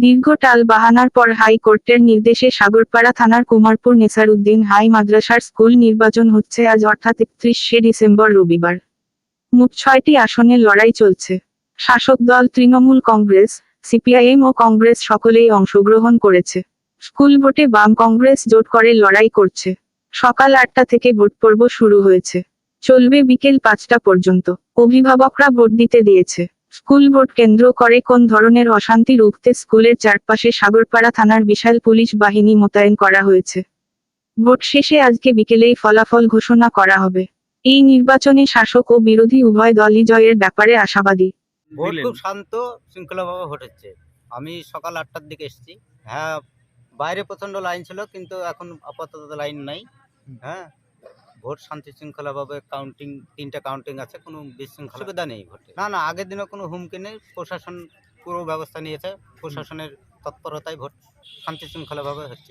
দীর্ঘ টাল বাহানার পর হাইকোর্টের নির্দেশে সাগরপাড়া থানার কুমারপুর নেসারউদ্দিন হাই মাদ্রাসার স্কুল নির্বাচন হচ্ছে আজ অর্থাৎ একত্রিশে ডিসেম্বর রবিবার। মোট ছয়টি আসনে লড়াই চলছে। শাসক দল তৃণমূল কংগ্রেস, সিপিআইএম ও কংগ্রেস সকলেই অংশগ্রহণ করেছে। স্কুল ভোটে বাম কংগ্রেস জোট করে লড়াই করছে। সকাল আটটা থেকে ভোট পর্ব শুরু হয়েছে। চলবে বিকেল পাঁচটা পর্যন্ত। অভিভাবকরা ভোট দিতে দিয়েছে। স্কুল বোর্ড কেন্দ্র করে কোন ধরনের অশান্তি রুখতে স্কুলের চারপাশে সাগরপাড়া থানার বিশাল পুলিশ বাহিনী মোতায়েন করা হয়েছে। ভোট শেষে আজকে বিকেলেই ফলাফল ঘোষণা করা হবে। এই নির্বাচনে শাসক ও বিরোধী উভয় দলই জয়ের ব্যাপারে আশাবাদী। ভোট। খুব শান্ত শৃঙ্খলাভাবে ভোট হচ্ছে। আমি সকাল আটটার দিকে এসেছি। হ্যাঁ বাইরে প্রচণ্ড লাইন ছিল কিন্তু এখন আপাতত লাইন নাই। হ্যাঁ ভোট শান্তি শৃঙ্খলাভাবে কাউন্টিং তিনটা কাউন্টিং আছে কোনো বিশৃঙ্খলা সুবিধা নেই ভোটে? না না আগের দিনে কোনো হুমকি নেই। প্রশাসন পুরো ব্যবস্থা নিয়েছে। প্রশাসনের তৎপরতায় ভোট শান্তি শৃঙ্খলাভাবে হচ্ছে।